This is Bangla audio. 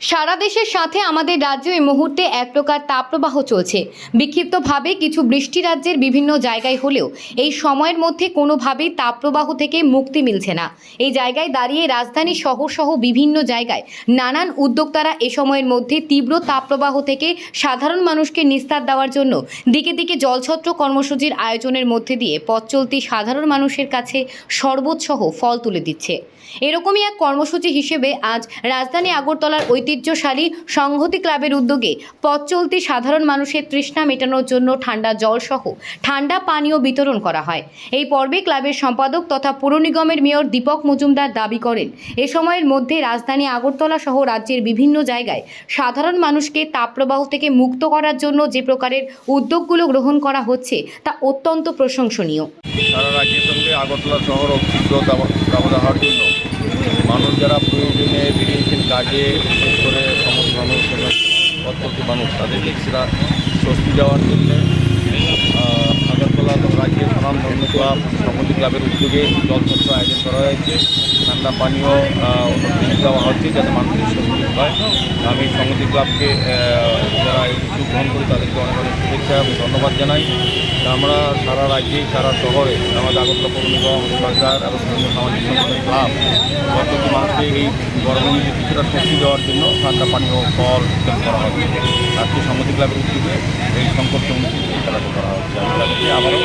সারা দেশের সাথে আমাদের রাজ্য এই মুহূর্তে এক প্রকার তাপপ্রবাহ চলছে। বিক্ষিপ্তভাবে কিছু বৃষ্টি রাজ্যের বিভিন্ন জায়গায় হলেও এই সময়ের মধ্যে কোনোভাবেই তাপপ্রবাহ থেকে মুক্তি মিলছে না। এই জায়গায় দাঁড়িয়ে রাজধানী শহর সহ বিভিন্ন জায়গায় নানান উদ্যোক্তারা এ সময়ের মধ্যে তীব্র তাপপ্রবাহ থেকে সাধারণ মানুষকে নিস্তার দেওয়ার জন্য দিকে দিকে জলছত্র কর্মসূচির আয়োজনের মধ্যে দিয়ে পথ চলতি সাধারণ মানুষের কাছে শরবতসহ ফল তুলে দিচ্ছে। এরকমই এক কর্মসূচি হিসেবে আজ রাজধানী আগরতলার ঐতিহ্যশালী সংহতি ক্লাবের উদ্যোগে পথ চলতি সাধারণ মানুষের তৃষ্ণা মেটানোর জন্য ঠান্ডা জলসহ ঠান্ডা পানীয় বিতরণ করা হয়। এই পর্বে ক্লাবের সম্পাদক তথা পুর নিগমের মেয়র দীপক মজুমদার দাবি করেন, এ সময়ের মধ্যে রাজধানী আগরতলা সহ রাজ্যের বিভিন্ন জায়গায় সাধারণ মানুষকে তাপপ্রবাহ থেকে মুক্ত করার জন্য যে প্রকারের উদ্যোগগুলো গ্রহণ করা হচ্ছে তা অত্যন্ত প্রশংসনীয়। সারা রাজ্যের সঙ্গে আগরতলা শহর দাবদাহার জন্য মানুষ যারা বেরিয়েছেন কাজে করে সমস্ত মানুষ পদ্ধতি মানুষ, তাদের কিছুটা স্বস্তি দেওয়ার জন্য আগরতলা রাজ্যের সাধারণ ধর্ম ক্লাব সমিতি ক্লাবের উদ্যোগে জলছত্র আয়োজন করা হয়েছে। ঠান্ডা পানীয় দেওয়া হচ্ছে যাতে মানুষের স্বস্তি হয়। আমি সমিতি ক্লাবকে যারা এই উদ্যোগ গ্রহণ করি তাদেরকে অনেক অনেক শুভেচ্ছা এবং ধন্যবাদ জানাই। আমরা সারা রাজ্যে সারা শহরে আমাদের আগরতলা পৌর নিগম সরকার এবং সামাজিক ক্লাব প্রত্যেকটি মাসে এই গরমে কিছুটা স্বস্তি দেওয়ার জন্য ঠান্ডা পানীয় ফল বিতরণ করা হচ্ছে। আজকে সমিতি ক্লাবের উদ্যোগে এই সংকট অনুষ্ঠিত করা হচ্ছে। আমি আবারও